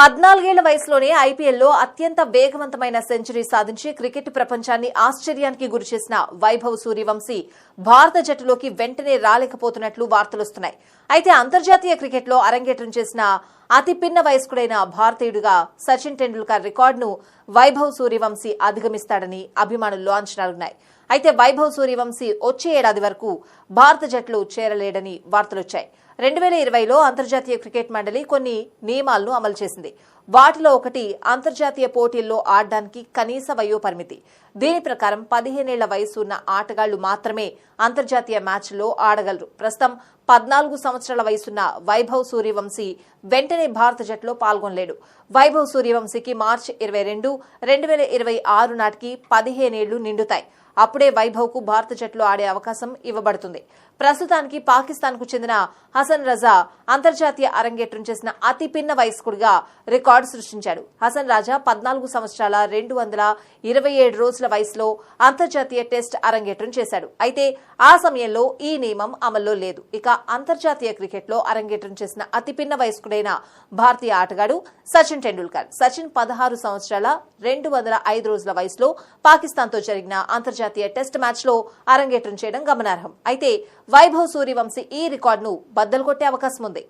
పద్నాలుగేళ్ళ వయసులోనే ఐపీఎల్లో అత్యంత వేగవంతమైన సెంచరీ సాధించి క్రికెట్ ప్రపంచాన్ని ఆశ్చర్యానికి గురిచేసిన వైభవ్ సూర్యవంశీ భారత జట్టులోకి వెంటనే రాలేకపోతున్నట్లు వార్తలొస్తున్నాయి. అయితే అంతర్జాతీయ క్రికెట్లో అరంగేట్రం చేసిన అతి పిన్న వయస్కుడైన భారతీయుడిగా సచిన్ టెండూల్కర్ రికార్డును వైభవ్ సూర్యవంశీ అధిగమిస్తాడని అభిమానుల్లో అంచనాలున్నాయి. అయితే వైభవ్ సూర్యవంశీ వచ్చే ఏడాది వరకు భారత జట్లు చేరలేడని వార్తలొచ్చాయి. రెండు వేల ఇరవైలో అంతర్జాతీయ క్రికెట్ మండలి కొన్ని నియమాలను అమలు చేసింది. వాటిలో ఒకటి అంతర్జాతీయ పోటీల్లో ఆడడానికి కనీస వయో పరిమితి దీని ప్రకారం పదిహేనేళ్ళ వయసు ఉన్న ఆటగాళ్ళు మాత్రమే అంతర్జాతీయ మ్యాచ్లో ఆడగలరు. ప్రస్తుతం పద్నాలుగు సంవత్సరాల వయసున్న వైభవ్ సూర్యవంశీ వెంటనే భారత జట్టులో పాల్గొనలేడు. వైభవ్ సూర్యవంశీకి మార్చి ఇరవై రెండు రెండు వేల ఇరవై ఆరు నాటికి పదిహేనేళ్ళు నిండుతాయి. అప్పుడే వైభవ్కు భారత జట్టులో ఆడే అవకాశం ఇవ్వబడుతుంది. ప్రస్తుతానికి పాకిస్తాన్కు చెందిన హసన్ రజా అంతర్జాతీయ అరంగేట్రం చేసిన అతి పిన్న వయస్కుడిగా రికార్డు సృష్టించాడు. హసన్ రాజా పద్నాలుగు సంవత్సరాల రెండు వందల ఇరవై ఏడు రోజుల వయసులో అంతర్జాతీయ టెస్ట్ అరంగేట్రం చేశాడు. అయితే ఆ సమయంలో ఈ నియమం అమల్లో లేదు. ఇక అంతర్జాతీయ క్రికెట్లో అరంగేట్రం చేసిన అతి పిన్న వయస్కుడైన భారతీయ ఆటగాడు సచిన్ టెండూల్కర్. సచిన్ పదహారు సంవత్సరాల రెండు వందల ఐదు రోజుల వయసులో పాకిస్తాన్తో జరిగిన అంతర్జాతీయ టెస్ట్ మ్యాచ్లో అరంగేట్రం చేయడం గమనార్హం. అయితే వైభవ్ సూర్యవంశీ ఈ రికార్డును బద్దలు కొట్టే అవకాశం ఉంది